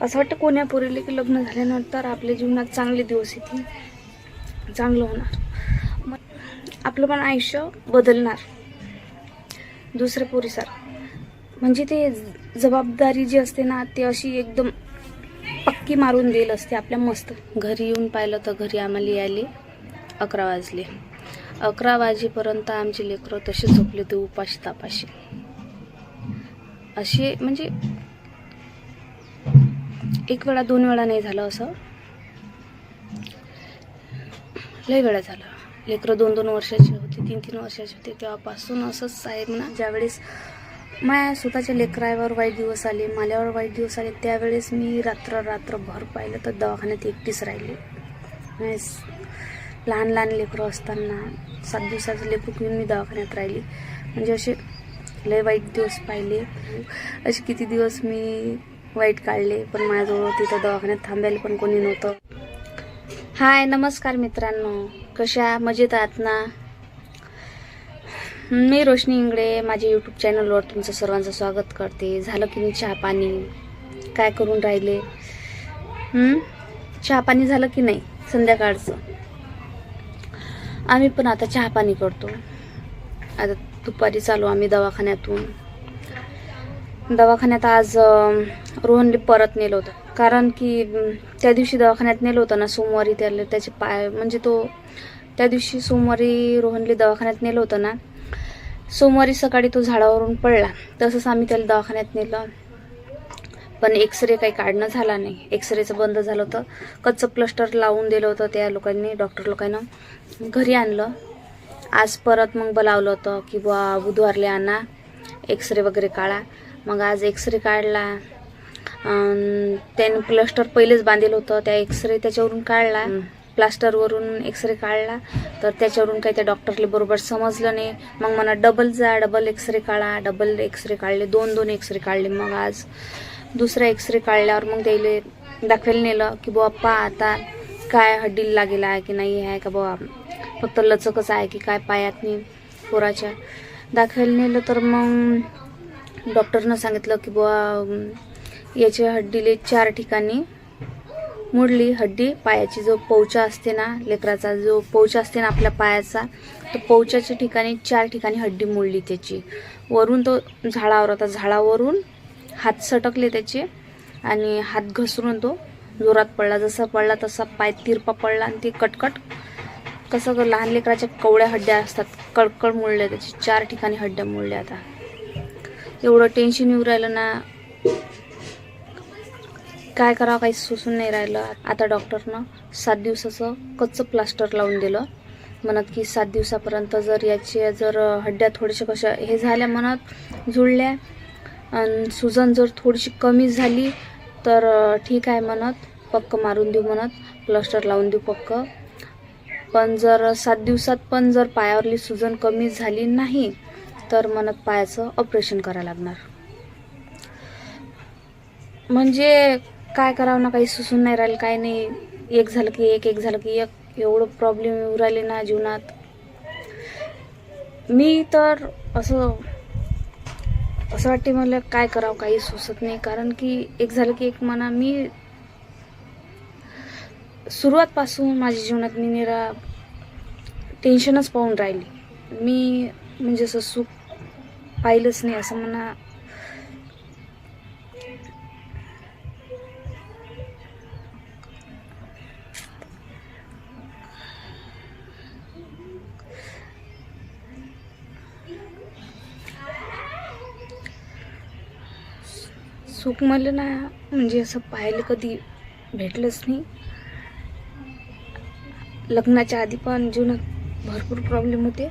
असं वाटतं कोण्या पोरीले की लग्न झाल्यानंतर आपल्या जीवनात चांगले दिवस येतील. चांगलं होणार. मग आपलं पण आयुष्य बदलणार. दुसऱ्या पोरीसार म्हणजे ते जबाबदारी जी असते ना ते अशी एकदम पक्की मारून देईल असते आपल्या मस्त. घरी येऊन पाहिलं तर घरी आम्हाला यायले अकरा वाजले. अकरा वाजेपर्यंत आमचे लेकरं तसे झोपले ते उपाशी तापाशी. असे म्हणजे एक वेळा दोन वेळा नाही झालं असं. लय वेळा झालं. लेकरं दोन दोन वर्षाचे होते तीन तीन वर्षाचे होते. तेव्हापासून असंच आहे म्हणा ज्यावेळेस माझ्या स्वतःच्या लेकरावर वाईट दिवस आले माल्यावर वाईट दिवस आले त्यावेळेस मी रात्र रात्रभर पाहिलं तर दवाखान्यात एकटीच राहिली. म्हणजे लहान लहान लेकरं असताना सात दिवसाचं लेकरू घेऊन मी दवाखान्यात राहिली. म्हणजे असे लय वाईट दिवस पाहिले. असे किती दिवस मी वाईट काढले पण माझ्याजवळ तिथं दवाखान्यात थांबायला पण कोणी नव्हतं. हाय नमस्कार मित्रांनो. कशा मजेत आहात ना? मी रोशनी इंगडे माझ्या यूट्यूब चॅनलवर तुमचं सर्वांचं स्वागत करते. झालं की मी चहा पाणी? काय करून राहिले? चहा पाणी झालं की नाही? संध्याकाळचं. आम्ही पण आता चहा पाणी करतो. आता दुपारी चालू आम्ही दवाखान्यातून. दवाखान्यात आज रोहनले परत नेलं होतं. कारण की त्या दिवशी दवाखान्यात नेलं होतं ना सोमवारी त्याला त्याचे पाय म्हणजे तो त्या दिवशी सोमवारी रोहनले दवाखान्यात नेलं होतं ना सोमवारी सकाळी तो झाडावरून पडला. तसंच आम्ही त्याला दवाखान्यात नेलं. पण एक्सरे काही काढणं झाला नाही. एक्सरेचं बंद झालं होतं. कच्चं प्लस्टर लावून दिलं होतं त्या लोकांनी डॉक्टर लोकांना. घरी आणलं. आज परत मग बोलावलं होतं की बुवा बुधवारले आणा एक्सरे वगैरे काढा. मग आज एक्सरे काढला. त्याने प्लस्टर पहिलेच बांधलेलं होतं त्या एक्सरे त्याच्यावरून काढला. प्लास्टरवरून एक्सरे काढला. तर त्याच्यावरून काही त्या डॉक्टरले बरोबर समजलं नाही. मग मला डबल जा डबल एक्सरे काढा. डबल एक्सरे काढले दोन दोन एक्सरे काढले. मग आज दुसरा एक्सरे काढल्यावर मग त्याले दाखवायला नेलं की बुवा पा आता काय हड्डीला लागेला आहे की नाही आहे का बुवा? फक्त लचकच आहे की काय पायात नाही पोराच्या. दाखवायला नेलं तर मग डॉक्टरनं सांगितलं की बुवा अं, याच्या हड्डीले चार ठिकाणी मुडली. हड्डी पायाची जो पौचा असते ना लेकराचा जो पौचा असते ना आपल्या पायाचा तो पौचाच्या ठिकाणी चार ठिकाणी हड्डी मोडली त्याची. वरून तो झाडावर होता झाडावरून हात सटकले त्याचे आणि हात घसरून तो जोरात पडला. जसा पडला तसा पाय तिरपा पडला आणि ते कटकट कसं कर लहान लेकराच्या कवड्या हड्ड्या असतात. कडकड मुळल्या त्याची. चार ठिकाणी हड्ड्या मुळल्या आता. एवढं टेन्शन येऊ राहिलं ना काय करावं काही सुचून नाही राहिलं. आता डॉक्टरनं सात दिवसाचं कच्चं प्लास्टर लावून दिलं. म्हणत की सात दिवसापर्यंत जर याचे जर हड्ड्या थोड्याशा कशा हे झाल्या म्हणत जुळल्या आणि सुजन जर थोडीशी कमी झाली तर ठीक आहे म्हणत पक्क मारून देऊ म्हणत प्लास्टर लावून देऊ पक्क. पण जर सात दिवसात पण जर पायावरली सुजन कमी झाली नाही तर म्हणत पायाचं ऑपरेशन करावं लागणार. म्हणजे काय करावं ना काही सुसून नाही राहिलं काय नाही. एक झालं की एक एक झालं की एक. एवढं प्रॉब्लेम येऊ राहिले ना जीवनात. मी तर असं असं वाटते मला काय करावं काही सुचत नाही. कारण की एक झालं की एक म्हणा मी सुरुवातपासून माझ्या जीवनात मी निरा टेन्शनच पाहून राहिली. मी म्हणजे असं सुख पाहिलंच नाही असं म्हणा सुख मला ना म्हणजे असं पाहायला कधी भेटलंच नाही. लग्नाच्या आधी पण जीवनात भरपूर प्रॉब्लेम होते.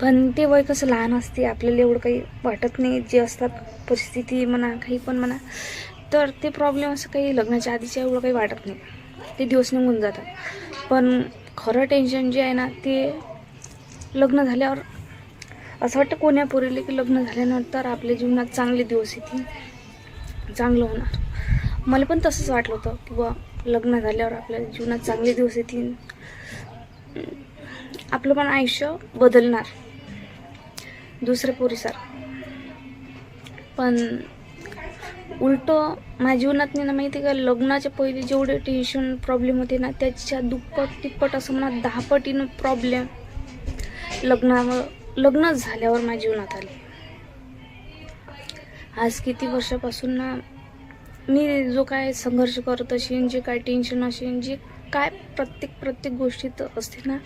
पण ते वय कसं लहान असते आपल्याला एवढं काही वाटत नाही जे असतात परिस्थिती म्हणा काही पण म्हणा तर ते प्रॉब्लेम असं काही लग्नाच्या आधीच्या एवढं काही वाटत नाही. ते दिवस निघून जातात. पण खरं टेन्शन जे आहे ना ते लग्न झाल्यावर असं वाटतं कोण्या पोरीला की लग्न झाल्यानंतर आपल्या जीवनात चांगले दिवस येतील. चांगलं होणार. मला पण तसंच वाटलं होतं की बुवा लग्न झाल्यावर आपल्या जीवनात चांगले दिवस येतील. आपलं पण आयुष्य बदलणार. दुसऱ्या पोरीसारखं पण उलट माझ्या जीवनात ना माहिती आहे का लग्नाच्या पहिले जेवढे टेन्शन प्रॉब्लेम होते ना त्याच्या दुप्पट तिप्पट असं म्हणा दहापटीनं प्रॉब्लेम लग्नावर लग्नच झाल्यावर माझ्या जीवनात आले. आज किती वर्षापासून ना मी जो काय संघर्ष करत असेन जे काय टेन्शन असेन जे काय प्रत्येक प्रत्येक गोष्टीत असते ना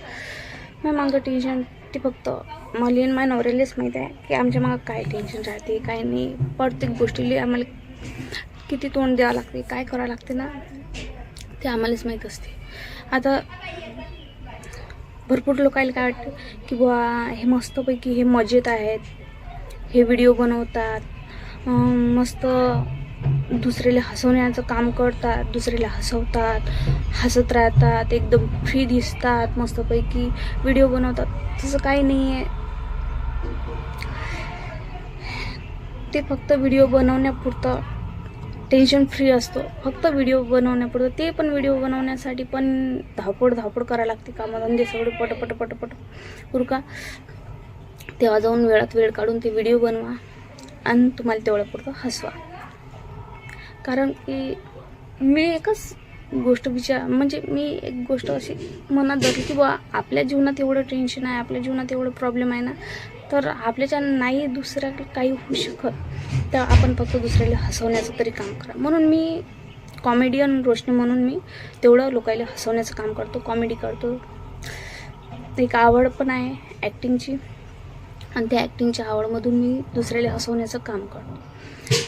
मग मागं टेन्शन ते फक्त मला आणि माझ्या नवऱ्यालाच माहीत आहे की आमच्या मागं काय टेन्शन राहते काय नाही. प्रत्येक गोष्टीला आम्हाला किती तोंड द्यावं लागते काय करावं लागते ना ते आम्हालाच माहीत असते. आता भरपूर लोकांना काय वाटतं की बुवा हे मस्तपैकी हे मजेत आहेत हे व्हिडिओ बनवतात मस्त दुसऱ्याला हसवण्याचं काम करतात दुसऱ्याला हसवतात हसत राहतात एकदम फ्री दिसतात मस्तपैकी व्हिडिओ बनवतात. तसं काही नाही आहे ते फक्त व्हिडिओ बनवण्यापुरतं टेन्शन फ्री असतो. फक्त व्हिडिओ बनवण्यापुरतं. ते पण व्हिडिओ बनवण्यासाठी पण धावपड धावपड करायला लागते कामधंदे म्हणजे सगळे पटपट पटपट उरका तेव्हा जाऊन वेळात वेळ काढून ते व्हिडिओ बनवा. आणि तुम्हाला तेवढ्या पुरतं हसवा. कारण की मी एकच गोष्ट विचार म्हणजे मी एक गोष्ट अशी मनात धरली की बा आपल्या जीवनात एवढं टेन्शन आहे आपल्या जीवनात एवढं प्रॉब्लेम आहे ना तर आपल्याच्या नाही दुसऱ्याला काही होऊ शकत तर आपण फक्त दुसऱ्याला हसवण्याचं तरी काम करा. म्हणून मी कॉमेडियन रोशनी म्हणून मी तेवढं लोकायला हसवण्याचं काम करतो कॉमेडी करतो. एक आवड पण आहे ॲक्टिंगची आणि त्या ॲक्टिंगच्या आवडमधून मी दुसऱ्याला हसवण्याचं काम करतो.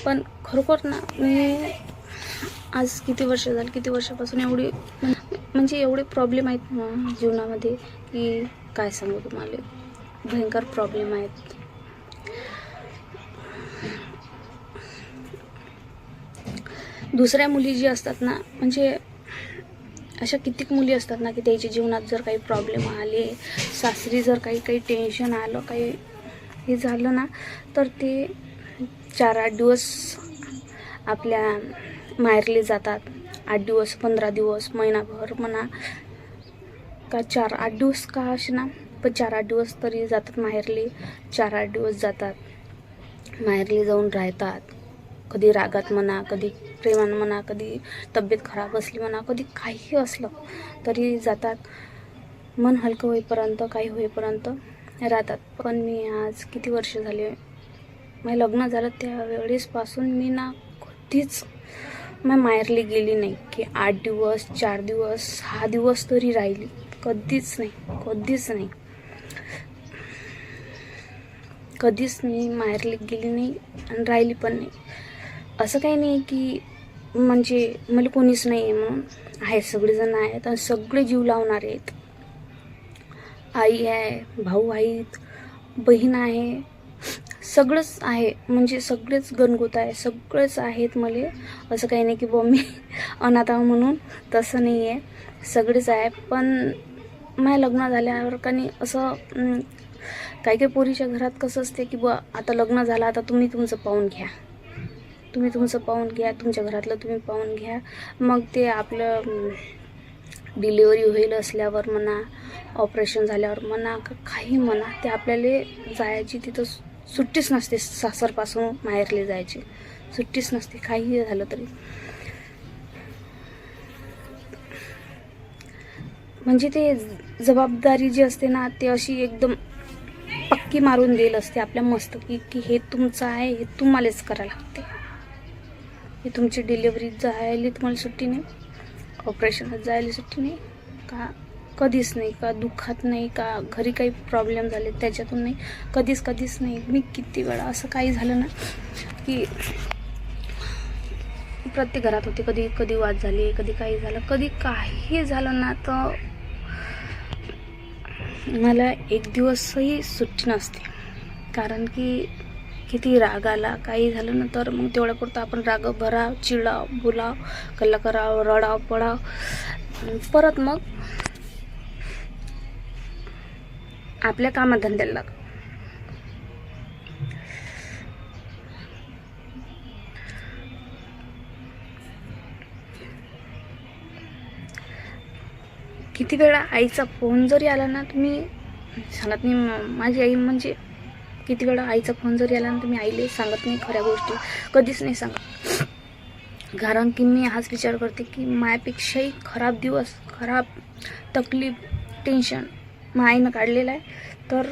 पण खरोखर ना मी आज किती वर्ष झाली किती वर्षापासून एवढी म्हणजे एवढे प्रॉब्लेम आहेत ना जीवनामध्ये की काय सांगू तुम्हाला? भयंकर प्रॉब्लेम आहेत. दुसऱ्या मुली जी असतात ना म्हणजे अशा कितीक मुली असतात ना की त्याच्या जीवनात जर काही प्रॉब्लेम आले सासरी जर काही काही टेन्शन आलं काही हे झालं ना तर ते चार आठ दिवस आपल्या माहेरले जातात. आठ दिवस पंधरा दिवस महिनाभर म्हणा का चार आठ दिवस का असे ना पण चार आठ दिवस तरी जातात माहेरली. चार आठ दिवस जातात. माहेरले जाऊन राहतात. कधी रागात म्हणा कधी प्रेमानं म्हणा कधी तब्येत खराब असली म्हणा कधी काही असलं तरी जातात. मन हलकं होईपर्यंत काही होईपर्यंत राहतात. पण मी आज किती वर्ष झाले माझं लग्न झालं त्यावेळेसपासून मी ना कधीच मग माहेरली गेली नाही. की आठ दिवस चार दिवस सहा दिवस तरी राहिली. कधीच नाही कधीच नाही. कधीच मी माहेरली गेली नाही आणि राहिली पण नाही. असं काही नाही की म्हणजे मला कोणीच नाही आहे म्हणून. आहेत सगळेजण आहेत आणि सगळे जीव लावणारे आहेत. आई आहे भाऊ आहेत बहीण आहे. सगळंच आहे म्हणजे सगळेच गणगोत आहे सगळेच आहेत मला. असं काही नाही की बॉ मी अनाथ आहो म्हणून तसं नाही आहे. सगळेच आहे पण माझ्या लग्न झाल्यावर का नाही असं काही काही पोरीच्या घरात कसं असते की बुवा आता लग्न झालं आता तुम्ही तुमचं पाहून घ्या. तुम्ही तुमचं पाहून घ्या तुमच्या घरातलं तुम्ही पाहून घ्या. मग ते आपलं डिलिव्हरी होईल असल्यावर म्हणा ऑपरेशन झाल्यावर म्हणा का काही म्हणा ते आपल्याला जायची तिथं सु- सुट्टीच नसते सासरपासून माहेरले जायची. सुट्टीच नसते काहीही झालं तरी. म्हणजे ते जबाबदारी जी असते ना ते अशी एकदम फटकी मारून देईल असते आपल्या मस्तकी की हे तुमचं आहे हे तुम्हालाच करायला लागते. हे तुमची डिलिव्हरी जायला तुम्हाला सुट्टी नाही? ऑपरेशनात जायला सुट्टी नाही? का कधीच नाही? का दुःखात नाही? का घरी काही प्रॉब्लेम झाले त्याच्यातून नाही? कधीच कधीच नाही? मी किती वेळा असं काही झालं ना की प्रत्येक घरात होते. कधी कधी वाद झाली कधी काही झालं. कधी काही झालं ना तर मला एक दिवसही सुट्टी नसते. कारण की किती राग आला काही झालं ना तर मग तेवढ्यापुरतं आपण राग भराव चिडाव बोलाव कल्ला कराव रडाव पडाव. परत मग आपल्या कामाधंद्याला लाग किती वेळा आईचा फोन जरी आला ना तुम्ही सांगत नाही माझी आई म्हणजे किती वेळा आईचा फोन जरी आला ना तुम्ही आईला सांगत नाही खऱ्या गोष्टी. कधीच नाही सांगत. कारण की मी हाच विचार करते की मायापेक्षाही खराब दिवस खराब तकलीफ टेन्शन मायनं काढलेलं आहे. तर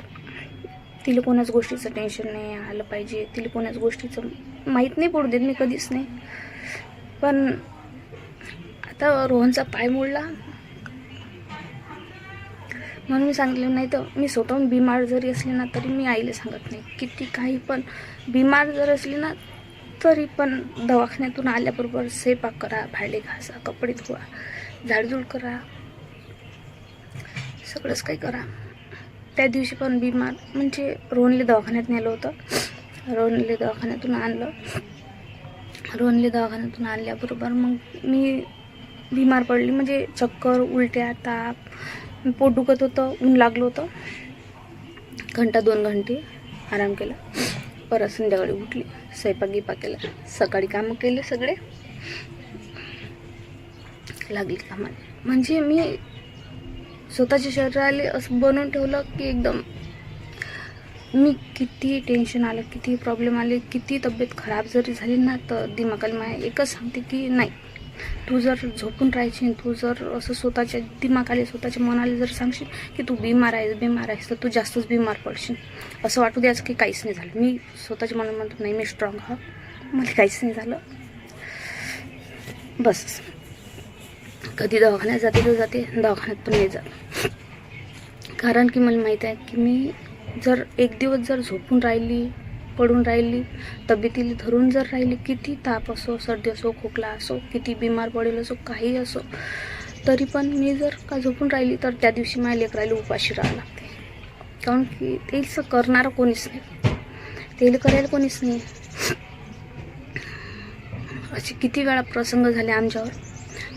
तिला कोणाच गोष्टीचं टेन्शन नाही आलं पाहिजे. तिला कोणाच गोष्टीचं माहीत नाही पडू देत मी कधीच नाही. पण आता रोहनचा पाय मोडला. म्हणून मी सांगितलं नाही तर मी स्वतःहून बिमार जरी असले ना तरी मी आईला सांगत नाही. किती काही पण बिमार जर असली ना तरी पण दवाखान्यातून आल्याबरोबर स्वयंपाक करा भांडे घासा कपडे धुवा झाडझूड करा सगळंच काही करा. त्या दिवशी पण बिमार म्हणजे रोहनले दवाखान्यात नेलं होतं. रोहनले दवाखान्यातून आणलं. रोहनले दवाखान्यातून आणल्याबरोबर मग मी बिमार पडली. म्हणजे चक्कर उलट्या ताप पोट दुखत होतं ऊन लागलं होतं. घंटा दोन घंटे आराम केला. परत संध्याकाळी उठली स्वयंपाक गिपा केला. सकाळी कामं केले सगळे. लागली कामाला. म्हणजे मी स्वतःच्या शरीराला असं बनवून ठेवलं की एकदम मी किती टेन्शन आलं किती प्रॉब्लेम आले किती तब्येत खराब जरी झाली ना तर दिमागाला माझ्या एकच सांगते की नाही. तू जर झोपून राहायची तू जर असं स्वतःच्या दिमागाले स्वतःच्या मनाला जर सांगशील की तू बिमार आहेस बिमार आहेस तर तू जास्तच बिमार पडशील. असं वाटू द्यायचं की काहीच नाही झालं. मी स्वतःच्या मनाला म्हणतो नाही मी स्ट्रॉंग हा मला काहीच नाही झालं. बस. कधी दवाखान्यात जाते तर जाते दवाखान्यात पण नाही जात. कारण की मला माहीत आहे की मी जर एक दिवस जर झोपून राहिली पडून राहिली. तब्येतीला धरून जर राहिली किती ताप असो सर्दी असो खोकला असो किती बिमार पडेल असो काही असो तरी पण मी जर का झोपून राहिली तर त्या दिवशी माझ्या लेकरायला उपाशी राहावं लागते. कारण की तेच करणारं कोणीच नाही. तेल करायला कोणीच नाही. असे किती वेळा प्रसंग झाले आमच्यावर.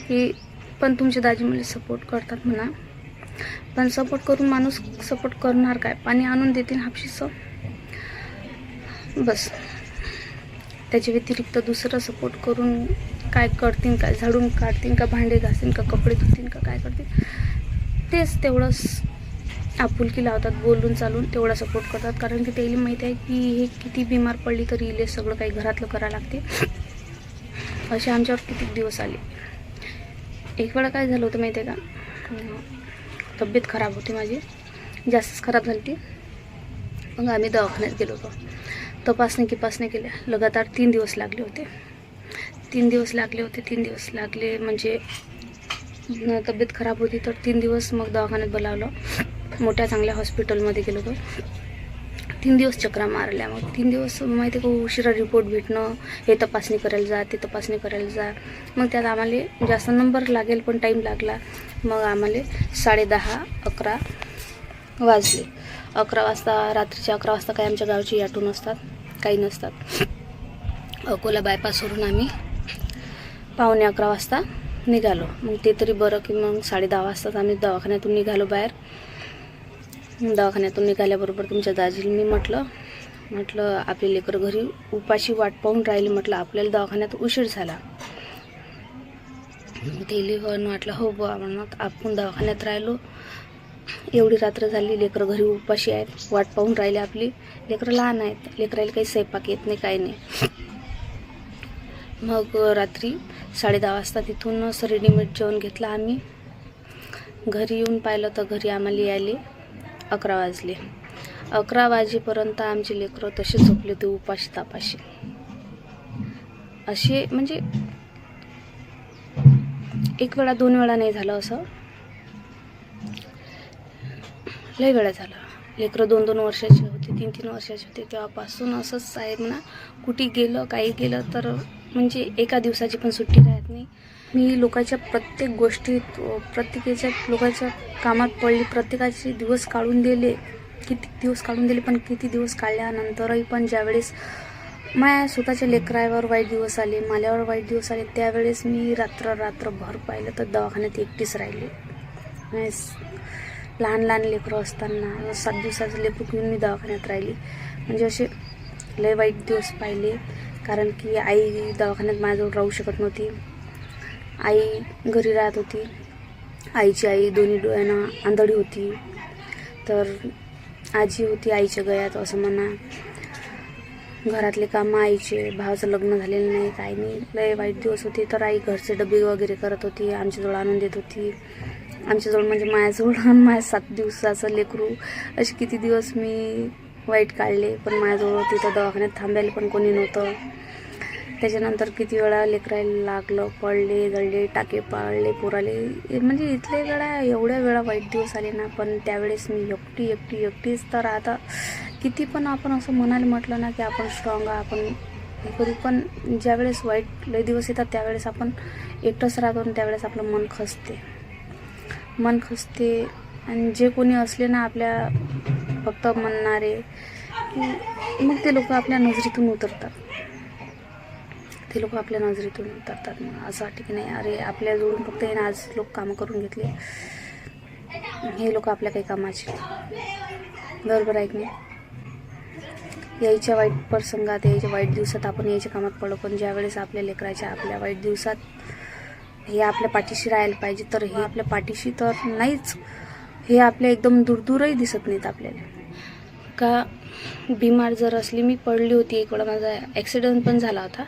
की पण तुमचे दाजी मला सपोर्ट करतात म्हणा. पण सपोर्ट करून माणूस सपोर्ट करणार काय? पाणी आणून देतील हापशीचं बस. त्याच्या व्यतिरिक्त दुसरं सपोर्ट करून काय करतील काय झाडून काढतील का भांडे घासतील का कपडे धुतील का काय करतील तेच तेवढंच आपुलकी लावतात बोलून चालून तेवढा सपोर्ट करतात. कारण की त्याला माहिती आहे की हे किती बिमार पडली तरी इले सगळं काही घरातलं करावं लागते. असे आमच्यावर किती दिवस आले. एक वेळा काय झालं होतं माहिती आहे का? तब्येत खराब होती माझी. जास्तच खराब झाली ती. मग आम्ही दवाखान्यात गेलो होतो. तपासणी किपासणी केल्या. लगातार तीन दिवस लागले होते. तीन दिवस लागले होते तीन दिवस लागले म्हणजे न- तब्येत खराब होती तर तीन दिवस मग दवाखान्यात बोलावलं. मोठ्या चांगल्या हॉस्पिटलमध्ये गेलो होतो. तीन दिवस चक्रा मारल्या. मग तीन दिवस माहिती आहे का उशिरा रिपोर्ट भेटणं हे तपासणी करायला जा ते तपासणी करायला जा. मग त्यात आम्हाला जास्त नंबर लागेल पण टाईम लागला. मग आम्हाला साडेदहा अकरा वाजले. अकरा वाजता रात्रीच्या अकरा वाजता काही आमच्या गावची ऑटो नसतात काही नसतात. अकोला बायपासवरून आम्ही पावणे अकरा वाजता निघालो. मग ते तरी बरं की मग साडे दहा वाजताच आम्ही दवाखान्यातून निघालो बाहेर. दवाखान्यातून निघाल्याबरोबर तुमच्या दाजीला मी म्हटलं म्हटलं आपले लेकर घरी उपाशी वाट पाहून राहिली म्हटलं आपल्याला दवाखान्यात उशीर झाला. तेली पण वाटलं हो बुवा मग आपण दवाखान्यात राहिलो. एवढी रात्र झाली लेकरं घरी उपाशी आहेत वाट पाहून राहिले आपली. लेकरं लहान आहेत लेकराला काही स्वयंपाक येत नाही काही नाही. मग रात्री साडे दहा वाजता तिथून असं रेडीमेड जेवण घेतलं आम्ही. घरी येऊन पाहिलं तर घरी आम्हाला यायले अकरा वाजले. अकरा वाजेपर्यंत आमचे लेकरं तसे झोपले होते उपाशी तापाशी. असे म्हणजे एक वेळा दोन वेळा नाही झालं असं. लय वेळा झालं. लेकरं दोन दोन वर्षाची होती तीन तीन वर्षाची होते. तेव्हापासून असंच आहे म्हणा कुठे गेलं काही गेलं तर म्हणजे एका दिवसाची पण सुट्टी राहत नाही. मी लोकांच्या प्रत्येक गोष्टीत प्रत्येकाच्या लोकांच्या कामात पडली. प्रत्येकाचे दिवस काढून दिले. किती दिवस काढून दिले पण किती दिवस काढल्यानंतरही पण ज्यावेळेस माझ्या स्वतःच्या लेकरावर वाईट दिवस आले माझ्यावर वाईट दिवस आले त्यावेळेस मी रात्र रात्रभर पाहिलं तर दवाखान्यात एकटीच राहिली. लहान लहान लेकरं असताना सात दिवसाचं लेकरू घेऊन मी दवाखान्यात राहिली. म्हणजे असे लय वाईट दिवस पाहिले. कारण की आई दवाखान्यात माझ्याजवळ राहू शकत नव्हती. आई घरी राहत होती. आईची आई दोन्ही डोळ्यांना आंधळी होती. तर आजी होती आईच्या गळ्यात असं म्हणा. घरातले कामं आईचे भावाचं लग्न झालेलं नाही. काही नाही लय वाईट दिवस होते. तर आई घरचे डबे वगैरे करत होती. आमच्याजवळ आणून देत होती. आमच्याजवळ म्हणजे माझ्याजवळ आणि माझ्या सात दिवसाचं लेकरू. असे किती दिवस मी वाईट काढले पण माझ्याजवळ तिथं दवाखान्यात थांबायला पण कोणी नव्हतं. त्याच्यानंतर किती वेळा लेकरायला लागलं पडले जळले टाके पाळले पोराले. म्हणजे इथले वेळा एवढ्या वेळा वाईट दिवस आले ना पण त्यावेळेस मी एकटी एकटी एकटीच. तर आता किती पण आपण असं म्हणायला म्हटलं ना की आपण स्ट्रॉंग आहे आपण कधी पण ज्यावेळेस वाईट लय दिवस येतात त्यावेळेस आपण एकटंच राहतो आणि त्यावेळेस आपलं मन खसते मन खसते आणि जे कोणी असले ना आपल्या फक्त म्हणणारे मग ते लोक आपल्या नजरेतून उतरतात. ते लोक आपल्या नजरेतून उतरतात. मग असं वाटतं की नाही अरे आपल्या जोडून फक्त हे आज लोक कामं करून घेतले. हे लोक आपल्या काही कामाचे बरोबर आहे की नाही? यायच्या वाईट प्रसंगात यायच्या वाईट दिवसात आपण यायच्या कामात पडलो पण ज्यावेळेस आपल्या लेकराच्या आपल्या वाईट दिवसात हे आपल्या पाठीशी राहायला पाहिजे. तर हे आपल्या पाठीशी तर नाहीच. हे आपल्या एकदम दूरदूरही दिसत नाहीत आपल्याला. का? बिमार जर असली मी पडली होती एक वेळा माझा ॲक्सिडेंट पण झाला होता.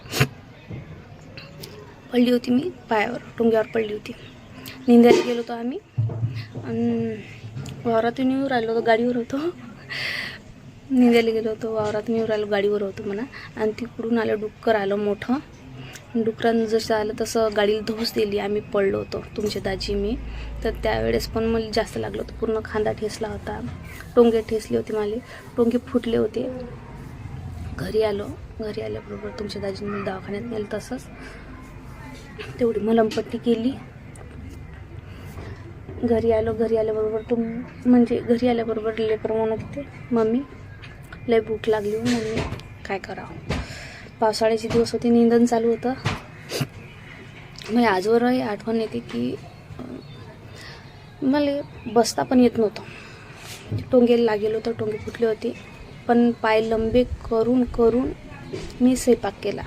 पडली होती मी पायावर टोंग्यावर पडली होती. निंद्याला गेलो होतो आम्ही. आणि वावरातून येऊ राहिलो होतो गाडीवर होतो. निंद्याला गेलो होतो वावरातून येऊन राहिलो गाडीवर होतो म्हणा. आणि तिकडून आलं डुक्कर आलं मोठं. डुकरानं जसं आलं तसं गाडीला धूस दिली आम्ही पडलो होतो. तुमचे दाजी मी. तर त्यावेळेस पण मला जास्त लागलं होतं. पूर्ण खांदा ठेसला होता. टोंगे ठेसले होते मला. टोंगे फुटले होते. घरी आलो. घरी आल्याबरोबर तुमच्या दाजीने मला दवाखान्यात नेलं तसंच. तेवढी मलमपट्टी केली. घरी आलो. घरी आल्याबरोबर तुम म्हणजे घरी आल्याबरोबर लेकर म्हणत होते मम्मी लय भूक लागली हो, मम्मी. काय करावं? पावसाळ्याचे दिवस होते निंदन चालू होतं. मग आजवरही आठवण येते की मला बसता पण येत नव्हतं. टोंगेला लागेल होतं टोंगे फुटले होते. पण पाय लंबे करून करून मी स्वयंपाक केला.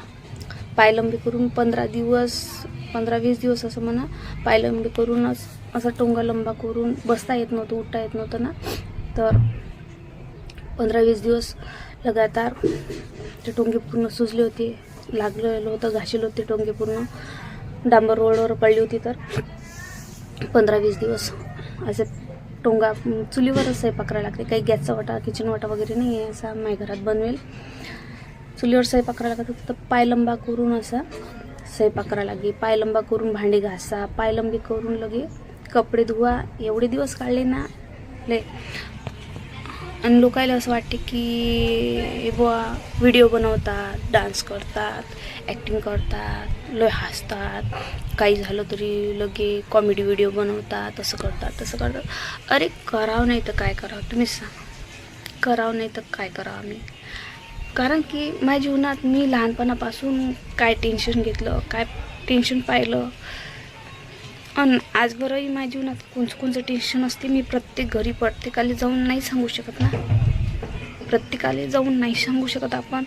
पाय लंबे करून पंधरा दिवस पंधरा वीस दिवस असं म्हणा पाय लंबे करूनच असा टोंगा लंबा करून बसता येत नव्हतं उठता येत नव्हतं ना. तर पंधरा वीस दिवस लगातार ते टोंगे पूर्ण सुजले होते. लागलेलं होतं घाशील होते टोंगे पूर्ण. डांबर रोडवर पडली होती तर. पंधरा वीस दिवस. असे टोंगा चुलीवरच स्वयंपाक करायला लागते. काही गॅसचा वाटा किचन वाटा वगैरे नाही आहे असा माझ्या घरात बनवेल. चुलीवर स्वयंपाक करायला लागत होतं तर पायलंबा करून असा स्वयंपाक करायला लागे पायलंबा करून भांडी घासा पायलंबी करून लगे कपडे धुवा. एवढे दिवस काढले ना ले आणि लोकायला असं वाटते की बुवा व्हिडिओ बनवतात डान्स करतात ॲक्टिंग करतात लय हसतात. काही झालं तरी लगे कॉमेडी व्हिडिओ बनवतात असं करतात तसं करतात. अरे करावं नाही तर काय करावं? तुम्ही सांग. करावं नाही तर काय करावं आम्ही? कारण की माझ्या जीवनात मी लहानपणापासून काय टेन्शन घेतलं काय टेन्शन पाहिलं आणि आजवरही माझ्या जीवनात कोणचं कोणचं टेन्शन असते मी प्रत्येक घरी प्रत्येकाला जाऊन नाही सांगू शकत ना. प्रत्येकाला जाऊन नाही सांगू शकत आपण.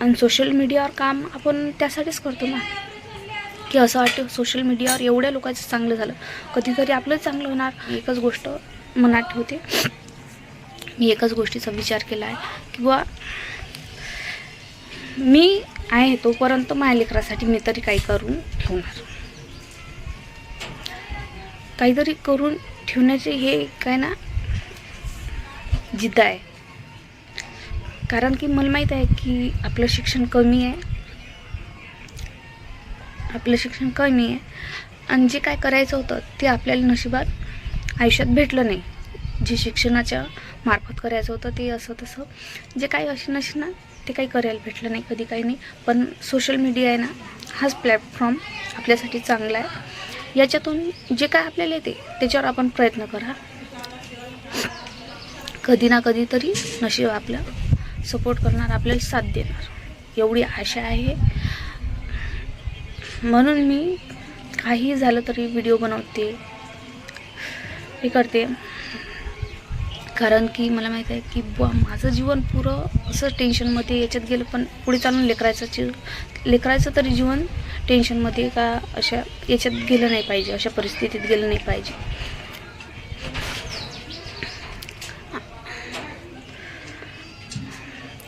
आणि सोशल मीडियावर काम आपण त्यासाठीच करतो ना. की असं वाटतं सोशल मीडियावर एवढ्या लोकांचं चांगलं झालं. कधीतरी आपलं चांगलं होणार. एकच गोष्ट मनात ठेवते. मी एकाच गोष्टीचा विचार केला आहे. की बुवा मी आहे तोपर्यंत माझ्या लेकरासाठी मी तरी काही करून ठेवणार. काहीतरी करून ठेवण्याचे हे काय ना जिद्द आहे. कारण की मला माहीत आहे की आपलं शिक्षण कमी आहे. आपलं शिक्षण कमी आहे. आणि जे काय करायचं होतं ते आपल्याला नशिबात आयुष्यात भेटलं नाही. जे शिक्षणाच्या मार्फत करायचं होतं ते असं तसं. जे काही असे नसे ना ते काही करायला भेटलं नाही कधी काही नाही. पण सोशल मीडिया आहे ना हाच प्लॅटफॉर्म आपल्यासाठी चांगला आहे. याच्यातून जे काय आपल्याला येते त्याच्यावर आपण प्रयत्न करा. कधी ना कधी तरी नशीब आपलं सपोर्ट करणार आपल्याला साथ देणार. एवढी आशा आहे. म्हणून मी काही झालं तरी व्हिडिओ बनवते. हे करते. कारण की मला माहीत आहे की बुवा माझं जीवन पुरं असं टेन्शनमध्ये याच्यात गेलं पण पुढे चालून लेकरायचं लेकरायचं तरी जीवन टेन्शनमध्ये का अशा याच्यात गेलं नाही पाहिजे अशा परिस्थितीत गेलं नाही पाहिजे.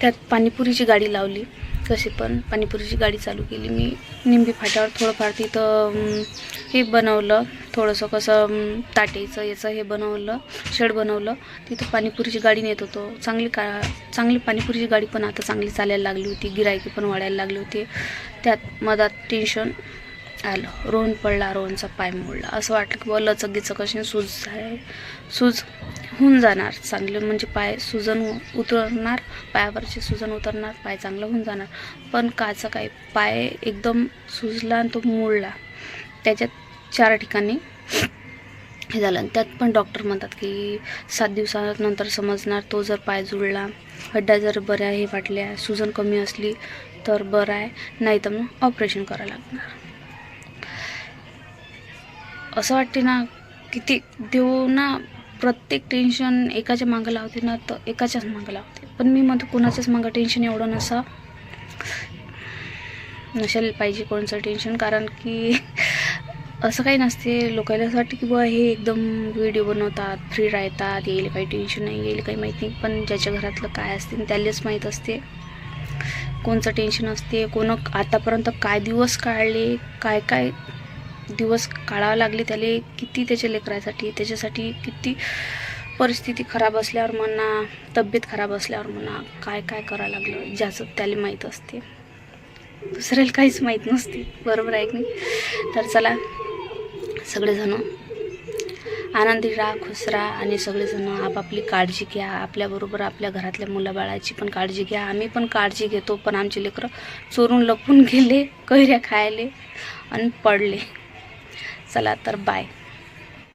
त्यात पाणीपुरीची गाडी लावली कशी पण पाणीपुरीची गाडी चालू केली. मी निंबी फाट्यावर थोडंफार तिथं हे बनवलं थोडंसं कसं ताटेचं याचं हे बनवलं शेड बनवलं. तिथं पाणीपुरीची गाडी नेत होतो. चांगली का चांगली पाणीपुरीची गाडी पण आता चांगली चालायला लागली होती. गिरायकी पण वाढायला लागली होती. त्यात मधात टेन्शन आलं. रोहन पडला रोहनचा पाय मोडला. असं वाटलं की बा लचगीचं कशी सूज झाले. सूज होऊन जाणार चांगलं. म्हणजे पाय सुजन उतरणार पायावरचे सुजन उतरणार पाय चांगलं होऊन जाणार. पण काचं काय पाय एकदम सुजला आणि तो मोडला. त्याच्यात चार ठिकाणी हे झालं. आणि त्यात पण डॉक्टर म्हणतात की सात दिवसानंतर समजणार तो जर पाय जुळला हड्ड्या जर बऱ्या हे वाटल्या सुजन कमी असली तर बरं आहे नाही तर मग ऑपरेशन करावं लागणार. असं वाटते ना किती देव ना प्रत्येक टेन्शन एकाच्या मागं लावते ना तर एकाच्याच मागं लावते. पण मी म्हणतो कोणाच्याच मागं टेन्शन एवढं नसा नसेल पाहिजे कोणचं टेन्शन कारण की असं काही नसते. लोकांना असं वाटतं की बुवा हे एकदम व्हिडिओ बनवतात फ्री राहतात येईल काही टेन्शन नाही येईल काही माहीत नाही. पण ज्याच्या घरातलं काय असते त्यालाच माहीत असते. कोणचं टेन्शन असते कोण आतापर्यंत काय दिवस काढले काय काय दिवस काढावे लागले त्याले किती त्याच्या लेकरासाठी त्याच्यासाठी किती परिस्थिती खराब असल्यावर म्हणा तब्येत खराब असल्यावर म्हणा काय काय करावं लागलं ज्याचं त्याला माहीत असते. दुसऱ्याला काहीच माहीत नसते. बरोबर आहे की नाही? तर चला सगळेजण. आनंदी राहा खुश राहा आणि सगळेजण आपापली काळजी घ्या. आपल्याबरोबर आपल्या घरातल्या मुलाबाळाची पण काळजी घ्या. आम्ही पण काळजी घेतो पण आमचे लेकरं चोरून लपून गेले कैऱ्या खायले आणि पडले. चला तर बाय